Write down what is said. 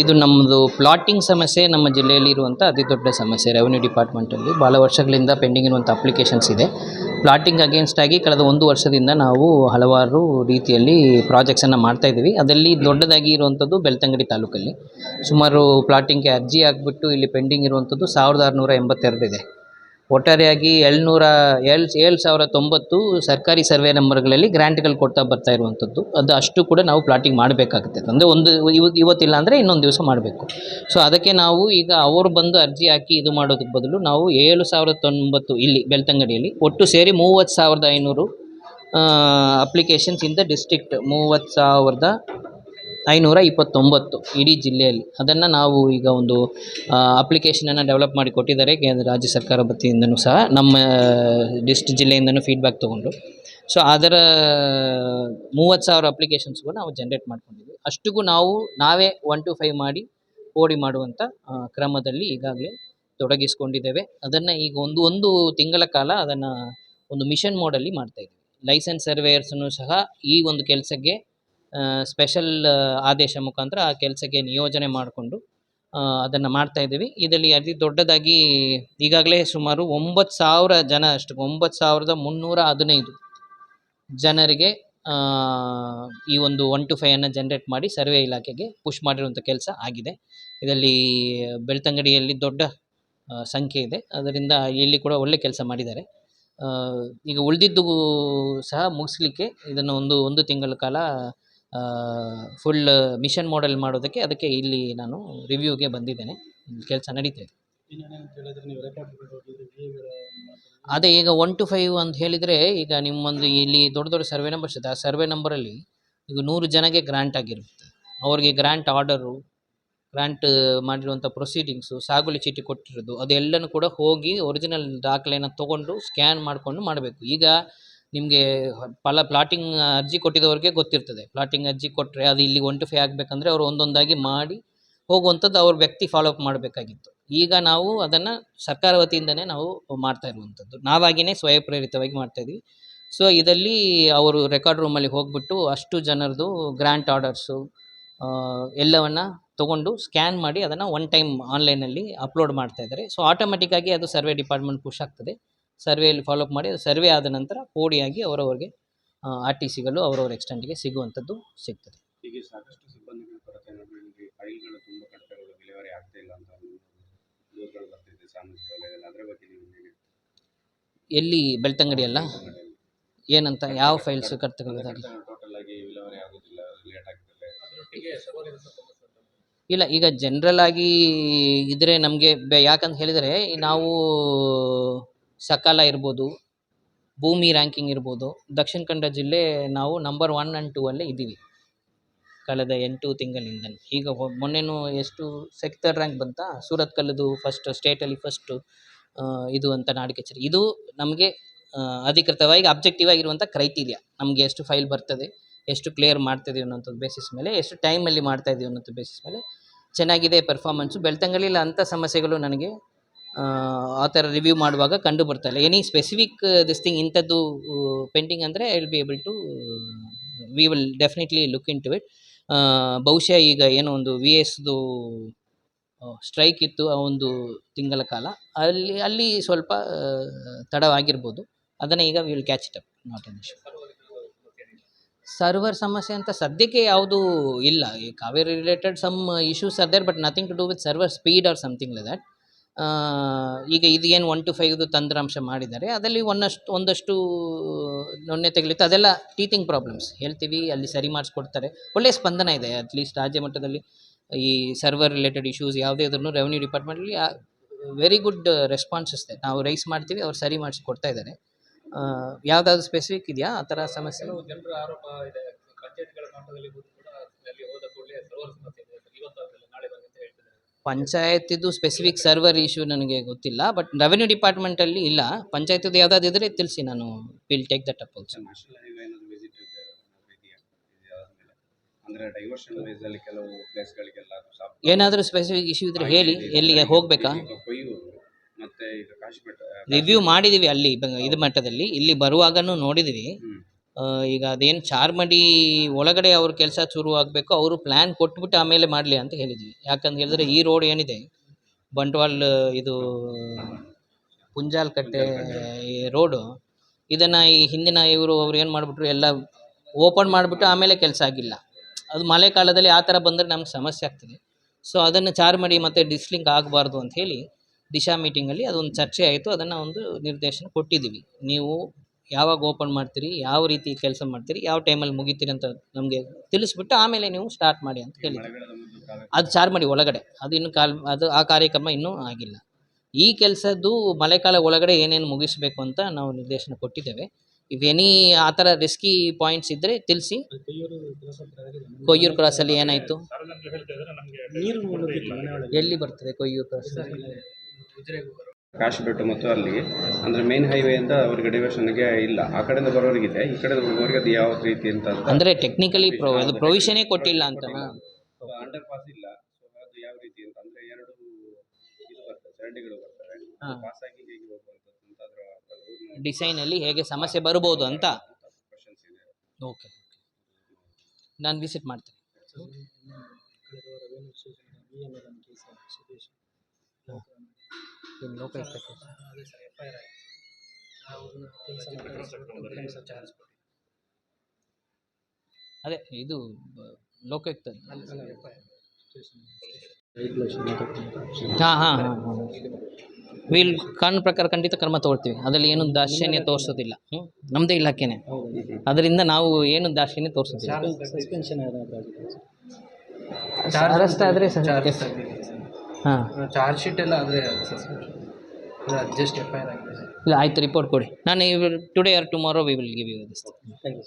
ಇದು ನಮ್ಮದು ಪ್ಲಾಟಿಂಗ್ ಸಮಸ್ಯೆ ನಮ್ಮ ಜಿಲ್ಲೆಯಲ್ಲಿ ಇರುವಂಥ ಅತಿ ದೊಡ್ಡ ಸಮಸ್ಯೆ ರೆವೆನ್ಯೂ ಡಿಪಾರ್ಟ್ಮೆಂಟಲ್ಲಿ ಭಾಳ ವರ್ಷಗಳಿಂದ ಪೆಂಡಿಂಗ್ ಇರುವಂಥ ಅಪ್ಲಿಕೇಶನ್ಸ್ ಇದೆ. ಪ್ಲಾಟಿಂಗ್ ಅಗೇನ್ಸ್ಟ್ ಆಗಿ ಕಳೆದ ಒಂದು ವರ್ಷದಿಂದ ನಾವು ಹಲವಾರು ರೀತಿಯಲ್ಲಿ ಪ್ರಾಜೆಕ್ಟ್ಸನ್ನು ಮಾಡ್ತಾ ಇದ್ದೀವಿ. ಅದರಲ್ಲಿ ದೊಡ್ಡದಾಗಿ ಇರುವಂಥದ್ದು ಬೆಳ್ತಂಗಡಿ ತಾಲೂಕಲ್ಲಿ. ಸುಮಾರು ಪ್ಲಾಟಿಂಗ್ಗೆ ಅರ್ಜಿ ಆಗಿಬಿಟ್ಟು ಇಲ್ಲಿ ಪೆಂಡಿಂಗ್ ಇರುವಂಥದ್ದು ಸಾವಿರದ ಆರುನೂರ ಎಂಬತ್ತೆರಡು ಇದೆ. ಒಟ್ಟಾರೆಯಾಗಿ ಏಳ್ನೂರ, ಏಳು ಏಳು ಸಾವಿರ ತೊಂಬತ್ತು ಸರ್ಕಾರಿ ಸರ್ವೆ ನಂಬರ್ಗಳಲ್ಲಿ ಗ್ರ್ಯಾಂಟ್ಗಳು ಕೊಡ್ತಾ ಬರ್ತಾ ಇರುವಂಥದ್ದು. ಅದು ಅಷ್ಟು ಕೂಡ ನಾವು ಪ್ಲಾಟಿಂಗ್ ಮಾಡಬೇಕಾಗುತ್ತೆ. ಅಂದರೆ ಒಂದು ಇವತ್ತು ಇವತ್ತಿಲ್ಲ ಅಂದರೆ ಇನ್ನೊಂದು ದಿವಸ ಮಾಡಬೇಕು. ಸೊ ಅದಕ್ಕೆ ನಾವು ಈಗ ಅವರು ಬಂದು ಅರ್ಜಿ ಹಾಕಿ ಇದು ಮಾಡೋದಕ್ಕೆ ಬದಲು ನಾವು ಏಳು ಸಾವಿರದ ತೊಂಬತ್ತು ಇಲ್ಲಿ ಬೆಳ್ತಂಗಡಿಯಲ್ಲಿ ಒಟ್ಟು ಸೇರಿ ಮೂವತ್ತು ಸಾವಿರದ ಐನೂರು ಅಪ್ಲಿಕೇಶನ್ಸ್ ಇನ್ ದ ಡಿಸ್ಟ್ರಿಕ್ಟ್ ಮೂವತ್ತು ಸಾವಿರದ ಐನೂರ ಇಪ್ಪತ್ತೊಂಬತ್ತು ಇಡೀ ಜಿಲ್ಲೆಯಲ್ಲಿ. ಅದನ್ನು ನಾವು ಈಗ ಒಂದು ಅಪ್ಲಿಕೇಶನನ್ನು ಡೆವಲಪ್ ಮಾಡಿ ಕೊಟ್ಟಿದ್ದಾರೆ ಕೇಂದ್ರ ರಾಜ್ಯ ಸರ್ಕಾರ ವತಿಯಿಂದನೂ ಸಹ, ನಮ್ಮ ಡಿಸ್ಟ್ ಜಿಲ್ಲೆಯಿಂದನೂ ಫೀಡ್ಬ್ಯಾಕ್ ತೊಗೊಂಡು. ಸೊ ಅದರ ಮೂವತ್ತು ಸಾವಿರ ಅಪ್ಲಿಕೇಶನ್ಸ್ಗೂ ನಾವು ಜನ್ರೇಟ್ ಮಾಡ್ಕೊಂಡಿದ್ವಿ ಅಷ್ಟಿಗೂ ನಾವು, ನಾವೇ ಒನ್ ಟು ಫೈವ್ ಮಾಡಿ ಓಡಿ ಮಾಡುವಂಥ ಕ್ರಮದಲ್ಲಿ ಈಗಾಗಲೇ ತೊಡಗಿಸ್ಕೊಂಡಿದ್ದೇವೆ. ಅದನ್ನು ಈಗ ಒಂದು ಒಂದು ತಿಂಗಳ ಕಾಲ ಅದನ್ನು ಒಂದು ಮಿಷನ್ ಮೋಡಲ್ಲಿ ಮಾಡ್ತಾ ಇದ್ದೀವಿ. ಲೈಸೆನ್ಸ್ ಸರ್ವೇಯರ್ಸನ್ನು ಸಹ ಈ ಒಂದು ಕೆಲಸಕ್ಕೆ ಸ್ಪೆಷಲ್ ಆದೇಶ ಮುಖಾಂತರ ಆ ಕೆಲಸಕ್ಕೆ ನಿಯೋಜನೆ ಮಾಡಿಕೊಂಡು ಅದನ್ನು ಮಾಡ್ತಾ ಇದ್ದೀವಿ. ಇದರಲ್ಲಿ ಅತಿ ದೊಡ್ಡದಾಗಿ ಈಗಾಗಲೇ ಸುಮಾರು ಒಂಬತ್ತು ಸಾವಿರ ಜನ ಅಷ್ಟು, ಒಂಬತ್ತು ಸಾವಿರದ ಮುನ್ನೂರ ಹದಿನೈದು ಜನರಿಗೆ ಈ ಒಂದು ಒನ್ ಟು ಫೈವನ್ನು ಜನ್ರೇಟ್ ಮಾಡಿ ಸರ್ವೆ ಇಲಾಖೆಗೆ ಪುಷ್ ಮಾಡಿರುವಂಥ ಕೆಲಸ ಆಗಿದೆ. ಇದರಲ್ಲಿ ಬೆಳ್ತಂಗಡಿಯಲ್ಲಿ ದೊಡ್ಡ ಸಂಖ್ಯೆ ಇದೆ. ಅದರಿಂದ ಇಲ್ಲಿ ಕೂಡ ಒಳ್ಳೆ ಕೆಲಸ ಮಾಡಿದ್ದಾರೆ. ಈಗ ಉಳಿದಿದ್ದು ಸಹ ಮುಗಿಸ್ಲಿಕ್ಕೆ ಇದನ್ನು ಒಂದು ಒಂದು ತಿಂಗಳ ಕಾಲ ಫುಲ್ ಮಿಷನ್ ಮಾಡೆಲ್ ಮಾಡೋದಕ್ಕೆ ಅದಕ್ಕೆ ಇಲ್ಲಿ ನಾನು ರಿವ್ಯೂಗೆ ಬಂದಿದ್ದೇನೆ. ಕೆಲಸ ನಡೀತಾ ಇದೆ. ಅದೇ ಈಗ ಒನ್ ಟು ಫೈವ್ ಅಂತ ಹೇಳಿದರೆ ಈಗ ನಿಮ್ಮೊಂದು ಇಲ್ಲಿ ದೊಡ್ಡ ದೊಡ್ಡ ಸರ್ವೆ ನಂಬರ್ಸ್ ಇದೆ ಆ ಸರ್ವೆ ನಂಬರಲ್ಲಿ ಈಗ ನೂರು ಜನಕ್ಕೆ ಗ್ರ್ಯಾಂಟ್ ಆಗಿರುತ್ತೆ. ಅವ್ರಿಗೆ ಗ್ರ್ಯಾಂಟ್ ಆರ್ಡರು ಗ್ರ್ಯಾಂಟ್ ಮಾಡಿರುವಂಥ ಪ್ರೊಸೀಡಿಂಗ್ಸು ಸಾಗುಲಿ ಚೀಟಿ ಕೊಟ್ಟಿರೋದು, ಅದೆಲ್ಲನೂ ಕೂಡ ಹೋಗಿ ಒರಿಜಿನಲ್ ದಾಖಲೆಯನ್ನು ತೊಗೊಂಡು ಸ್ಕ್ಯಾನ್ ಮಾಡಿಕೊಂಡು ಮಾಡಬೇಕು. ಈಗ ನಿಮಗೆ ಫಲ ಪ್ಲಾಟಿಂಗ್ ಅರ್ಜಿ ಕೊಟ್ಟಿದ್ದವ್ರಿಗೆ ಗೊತ್ತಿರ್ತದೆ. ಪ್ಲಾಟಿಂಗ್ ಅರ್ಜಿ ಕೊಟ್ಟರೆ ಅದು ಇಲ್ಲಿ ಒನ್ ಟು ಫೈ ಆಗಬೇಕಂದ್ರೆ ಅವರು ಒಂದೊಂದಾಗಿ ಮಾಡಿ ಹೋಗುವಂಥದ್ದು ಅವ್ರ ವ್ಯಕ್ತಿ ಫಾಲೋ ಅಪ್ ಮಾಡಬೇಕಾಗಿತ್ತು. ಈಗ ನಾವು ಅದನ್ನು ಸರ್ಕಾರ ವತಿಯಿಂದನೇ ನಾವು ಮಾಡ್ತಾ ಇರುವಂಥದ್ದು. ನಾವಾಗಿಯೇ ಸ್ವಯಂ ಪ್ರೇರಿತವಾಗಿ ಮಾಡ್ತಾ ಇದ್ವಿ. ಸೊ ಇದರಲ್ಲಿ ಅವರು ರೆಕಾರ್ಡ್ ರೂಮಲ್ಲಿ ಹೋಗ್ಬಿಟ್ಟು ಅಷ್ಟು ಜನರದು ಗ್ರ್ಯಾಂಟ್ ಆರ್ಡರ್ಸು ಎಲ್ಲವನ್ನು ತಗೊಂಡು ಸ್ಕ್ಯಾನ್ ಮಾಡಿ ಅದನ್ನು ಒನ್ ಟೈಮ್ ಆನ್ಲೈನಲ್ಲಿ ಅಪ್ಲೋಡ್ ಮಾಡ್ತಾ ಇದ್ದಾರೆ. ಸೊ ಆಟೋಮೆಟಿಕ್ಕಾಗಿ ಅದು ಸರ್ವೆ ಡಿಪಾರ್ಟ್ಮೆಂಟ್ ಪುಷ್ ಆಗ್ತದೆ. ಸರ್ವೆಯಲ್ಲಿ ಫಾಲೋಅಪ್ ಮಾಡಿ ಸರ್ವೆ ಆದ ನಂತರ ಪೋಡಿಯಾಗಿ ಅವರವರಿಗೆ ಆರ್ ಟಿ ಸಿಗಳು ಅವರವರ ಎಕ್ಸ್ಟೆಂಟ್ಗೆ ಸಿಗುವಂಥದ್ದು ಸಿಗ್ತದೆ. ಹೀಗೆ ಸಾಕಷ್ಟು ಸಿಬ್ಬಂದಿಗಳ ಕೊರತೆ ನಡುವೆ ಫೈಲ್ಗಳು ತುಂಬ ಕಡತಗಳು ವಿಲೇವಾರಿ ಆಗ್ತಾ ಇಲ್ಲ ಅಂತ ದೂರುಗಳು ಬರ್ತಿದೆ ಸಾಮಾಜಿಕ ವಲಯದಲ್ಲಿ. ಅದರ ಬಗ್ಗೆ ನೀವು ಹೇಗೆ ಎಲ್ಲಿ? ಬೆಳ್ತಂಗಡಿ ಅಲ್ಲ? ಏನಂತ? ಯಾವ ಫೈಲ್ಸ್ ಕರ್ತಗಳಿದಾವೆ ಟೋಟಲ್ ಆಗಿ ವಿಲೇವಾರಿ ಆಗೋದಿಲ್ಲ ಲೇಟ್ ಆಗ್ತದೆ. ಅದರೊಟ್ಟಿಗೆ ಸವಾಲಿನ ಸಮಸ್ಯೆ ಇಲ್ಲ ಈಗ ಜನರಲ್ ಆಗಿ ಇದ್ರೆ ನಮಗೆ ಯಾಕಂತ ಹೇಳಿದರೆ ನಾವು ಸಕಾಲ ಇರ್ಬೋದು, ಭೂಮಿ ರ್ಯಾಂಕಿಂಗ್ ಇರ್ಬೋದು. ದಕ್ಷಿಣ ಕನ್ನಡ ಜಿಲ್ಲೆ ನಾವು ನಂಬರ್ ಒನ್ ಆ್ಯಂಡ್ ಟೂ ಅಲ್ಲೇ ಇದ್ದೀವಿ. ಕಳೆದ ಎಂಟು ತಿಂಗಳಿಂದ ಈಗ ಮೊನ್ನೆನೂ ಎಷ್ಟು ಸೆಕ್ಟರ್ ರ್ಯಾಂಕ್ ಬಂತ? ಸೂರತ್ ಕಲ್ಲದು ಫಸ್ಟ್ ಸ್ಟೇಟಲ್ಲಿ ಫಸ್ಟು ಇದು ಅಂತ ನಾಡಿ ಕಚೇರಿ ಇದು ನಮಗೆ ಅಧಿಕೃತವಾಗಿ ಅಬ್ಜೆಕ್ಟಿವ್ ಆಗಿರುವಂಥ ಕ್ರೈಟೀರಿಯಾ ನಮಗೆ ಎಷ್ಟು ಫೈಲ್ ಬರ್ತದೆ, ಎಷ್ಟು ಕ್ಲಿಯರ್ ಮಾಡ್ತಿದ್ದೀವಿ ಅನ್ನೋಂಥದ್ದು ಬೇಸಿಸ್ ಮೇಲೆ, ಎಷ್ಟು ಟೈಮಲ್ಲಿ ಮಾಡ್ತಾ ಇದೀವಿ ಅನ್ನೋಂಥ ಬೇಸಿಸ್ ಮೇಲೆ ಚೆನ್ನಾಗಿದೆ ಪರ್ಫಾರ್ಮೆನ್ಸು ಬೆಳ್ತಂಗಲಿಲ್ಲ ಅಂಥ ಸಮಸ್ಯೆಗಳು ನನಗೆ ಆ, ಥರ ರಿವ್ಯೂ ಮಾಡುವಾಗ ಕಂಡು ಬರ್ತಾ ಇಲ್ಲ. ಎನಿ ಸ್ಪೆಸಿಫಿಕ್ ದಿಸ್ ಥಿಂಗ್ ಇಂಥದ್ದು ಪೆಂಡಿಂಗ್ ಅಂದರೆ will be able to we will definitely look into it ಬಹುಶಃ ಈಗ ಏನೋ ಒಂದು ವಿ ಎಸ್ದು ಸ್ಟ್ರೈಕ್ ಇತ್ತು ಆ ಒಂದು ತಿಂಗಳ ಕಾಲ. ಅಲ್ಲಿ ಅಲ್ಲಿ ಸ್ವಲ್ಪ ತಡವಾಗಿರ್ಬೋದು. ಅದನ್ನು ಈಗ will catch it up not an issue server ಸಮಸ್ಯೆ ಅಂತ ಸದ್ಯಕ್ಕೆ ಯಾವುದೂ ಇಲ್ಲ. ಈ Kaveri related some issues are there but nothing to do with server speed or something like that ಈಗ ಇದು ಏನು ಒನ್ ಟು ಫೈವ್ದು ತಂತ್ರಾಂಶ ಮಾಡಿದ್ದಾರೆ, ಅದರಲ್ಲಿ ಒಂದಷ್ಟು ಒಂದಷ್ಟು ನ್ಯೂನ್ಯತೆಗಳಿತ್ತು ಅದೆಲ್ಲ ಟೀಚಿಂಗ್ ಪ್ರಾಬ್ಲಮ್ಸ್ ಹೇಳ್ತೀವಿ, ಅಲ್ಲಿ ಸರಿ ಮಾಡಿಸ್ಕೊಡ್ತಾರೆ. ಒಳ್ಳೆಯ ಸ್ಪಂದನ ಇದೆ ಅಟ್ಲೀಸ್ಟ್ ರಾಜ್ಯ ಮಟ್ಟದಲ್ಲಿ ಈ ಸರ್ವರ್ ರಿಲೇಟೆಡ್ ಇಶ್ಯೂಸ್ ಯಾವುದೇ ಇದ್ರೂ ರೆವೆನ್ಯೂ ಡಿಪಾರ್ಟ್ಮೆಂಟಲ್ಲಿ ವೆರಿ ಗುಡ್ ರೆಸ್ಪಾನ್ಸಸ್ ಇದೆ. ನಾವು ರೈಸ್ ಮಾಡ್ತೀವಿ, ಅವ್ರು ಸರಿ ಮಾಡಿಸಿ ಕೊಡ್ತಾ ಇದ್ದಾರೆ ಯಾವುದಾದ್ರು ಸ್ಪೆಸಿಫಿಕ್ ಇದೆಯಾ? ಆ ಥರ ಸಮಸ್ಯೆ. ಪಂಚಾಯತಿದು ಸ್ಪೆಸಿಫಿಕ್ ಸರ್ವರ್ ಇಶ್ಯೂ ನನಗೆ ಗೊತ್ತಿಲ್ಲ ಬಟ್ ರೆವೆನ್ಯೂ ಡಿಪಾರ್ಟ್ಮೆಂಟಲ್ಲಿ ಇಲ್ಲ. ಪಂಚಾಯತಿದು ಯಾವುದಾದ್ರು ಇದ್ದರೆ ತಿಳಿಸಿ ನಾನು will take that up also ಏನಾದ್ರು ಸ್ಪೆಸಿಫಿಕ್ ಇಶ್ಯೂ ಇದ್ರೆ ಹೇಳಿ ಎಲ್ಲಿಗೆ ಹೋಗಬೇಕಾ? ರಿವ್ಯೂ ಮಾಡಿದ್ದೀವಿ ಅಲ್ಲಿ ಇದು ಮಟ್ಟದಲ್ಲಿ. ಇಲ್ಲಿ ಬರುವಾಗನೂ ನೋಡಿದ್ದೀವಿ. ಈಗ ಅದೇನು ಚಾರ್ಮಡಿ ಒಳಗಡೆ ಅವ್ರ ಕೆಲಸ ಶುರು ಆಗಬೇಕು, ಅವರು ಪ್ಲ್ಯಾನ್ ಕೊಟ್ಬಿಟ್ಟು ಆಮೇಲೆ ಮಾಡಲಿ ಅಂತ ಹೇಳಿದ್ವಿ. ಯಾಕಂತ ಹೇಳಿದ್ರೆ ಈ ರೋಡ್ ಏನಿದೆ ಬಂಟ್ವಾಲ್ ಇದು ಪುಂಜಾಲ್ಕಟ್ಟೆ ಕಟ್ಟೆ ರೋಡು ಇದನ್ನು ಈ ಹಿಂದಿನ ಇವರು ಅವ್ರು ಏನು ಮಾಡಿಬಿಟ್ರು, ಎಲ್ಲ ಓಪನ್ ಮಾಡಿಬಿಟ್ಟು ಆಮೇಲೆ ಕೆಲಸ ಆಗಿಲ್ಲ. ಅದು ಮಳೆಗಾಲದಲ್ಲಿ ಆ ಥರ ಬಂದರೆ ನಮ್ಗೆ ಸಮಸ್ಯೆ ಆಗ್ತದೆ. ಸೊ ಅದನ್ನು ಚಾರ್ಮಡಿ ಮತ್ತು ಡಿಸ್ಲಿಂಕ್ ಆಗಬಾರ್ದು ಅಂತ ಹೇಳಿ ದಿಶಾ ಮೀಟಿಂಗಲ್ಲಿ ಅದೊಂದು ಚರ್ಚೆ ಆಯಿತು, ಅದನ್ನು ಒಂದು ನಿರ್ದೇಶನ ಕೊಟ್ಟಿದ್ದೀವಿ. ನೀವು ಯಾವಾಗ ಓಪನ್ ಮಾಡ್ತೀರಿ ಯಾವ ರೀತಿ ಕೆಲಸ ಮಾಡ್ತೀರಿ ಯಾವ ಟೈಮಲ್ಲಿ ಮುಗಿತೀರಿ ಅಂತ ನಮಗೆ ತಿಳಿಸ್ಬಿಟ್ಟು ಆಮೇಲೆ ನೀವು ಸ್ಟಾರ್ಟ್ ಮಾಡಿ ಅಂತ ಹೇಳಿದ್ರು ಅದು ಚಾರ್ ಮಾಡಿ ಒಳಗಡೆ ಅದು ಇನ್ನು ಕಾಲ್ ಅದು ಆ ಕಾರ್ಯಕ್ರಮ ಇನ್ನೂ ಆಗಿಲ್ಲ. ಈ ಕೆಲಸದ್ದು ಮಳೆಕಾಲ ಒಳಗಡೆ ಏನೇನು ಮುಗಿಸ್ಬೇಕು ಅಂತ ನಾವು ನಿರ್ದೇಶನ ಕೊಟ್ಟಿದ್ದೇವೆ. ಇವ್ ಎನಿ ಆ ಥರ ರಿಸ್ಕಿ ಪಾಯಿಂಟ್ಸ್ ಇದ್ದರೆ ತಿಳಿಸಿ. ಕೊಯ್ಯೂರು ಕ್ರಾಸಲ್ಲಿ ಏನಾಯಿತು? ನೀರು ಎಲ್ಲಿ ಬರ್ತದೆ ಕೊಯ್ಯೂರು ಕ್ರಾಸ್ ಕಾಶಿಬೆಟ್ಟು ಮತ್ತು ಅಲ್ಲಿ ಅಂದರೆ ಮೇನ್ ಹೈವೇಯಿಂದ ಅವರಿಗೆ ಡೈವರ್ಷನ್ಗೆ ಇಲ್ಲ. ಆ ಕಡೆಯಿಂದ ಬರೋರಿಗಿದೆ ಈ ಕಡೆ ಬರೋರಿಗೆ ಅದು ಯಾವ ರೀತಿ ಅಂತ ಅಂದರೆ ಟೆಕ್ನಿಕಲಿ ಪ್ರೊ ಅದು ಪ್ರೊವಿಷನೇ ಕೊಟ್ಟಿಲ್ಲ ಅಂತ. ಅಂಡರ್ ಪಾಸ್ ಇಲ್ಲ. ಸೊ ಅದು ಯಾವ ರೀತಿ ಅಂತ ಅಂದರೆ ಎರಡು ಇದು ಬರ್ತದೆ ಚರಂಡಿಗಳು ಬರ್ತವೆ. ಪಾಸ್ ಆಗಿ ಹೇಗೆ ಹೋಗುವಂಥದ್ದು ಅಂತ ಅದರ ಅದರ ಡಿಸೈನಲ್ಲಿ ಹೇಗೆ ಸಮಸ್ಯೆ ಬರಬಹುದು ಅಂತ? ಕ್ವಶನ್ಸ್ ಇದೆ. ಓಕೆ ನಾನು ವಿಸಿಟ್ ಮಾಡ್ತೀನಿ. ಲೋಕಾಯುಕ್ತ ಅದೇ ಸರ್ ಎಫ್ ಐ ಆರ್ ಆಯಿತು ಚಾರ್ಜ್ ಕೊಟ್ಟು ಅದೇ ಇದು ಲೋಕಯುಕ್ತ ಹಾಂ ಹಾಂ ಹಾಂ ಹಾಂ ವೀಲ್ ಕಾನೂನು ಪ್ರಕಾರ ಖಂಡಿತ ಕ್ರಮ ತಗೊಳ್ತೀವಿ. ಅದರಲ್ಲಿ ಏನು ದಾಕ್ಷಿಣ್ಯ ತೋರಿಸೋದಿಲ್ಲ. ಹ್ಞೂ ನಮ್ಮದೇ ಇಲಾಖೆನೇ. ಅದರಿಂದ ನಾವು ಏನು ದಾಕ್ಷಿಣ್ಯ ತೋರಿಸೋದಿಲ್ಲ. ಸಸ್ಪೆನ್ಷನ್ ಆದರೆ ಹಾಂ. ಚಾರ್ಜ್ ಶೀಟ್ ಎಲ್ಲ ಆದರೆ adjust just F I R ಆಗಿದೆ ಇಲ್ಲ ಆಯಿತು ರಿಪೋರ್ಟ್ ಕೊಡಿ. ನಾನು today or tomorrow we will give you this thank you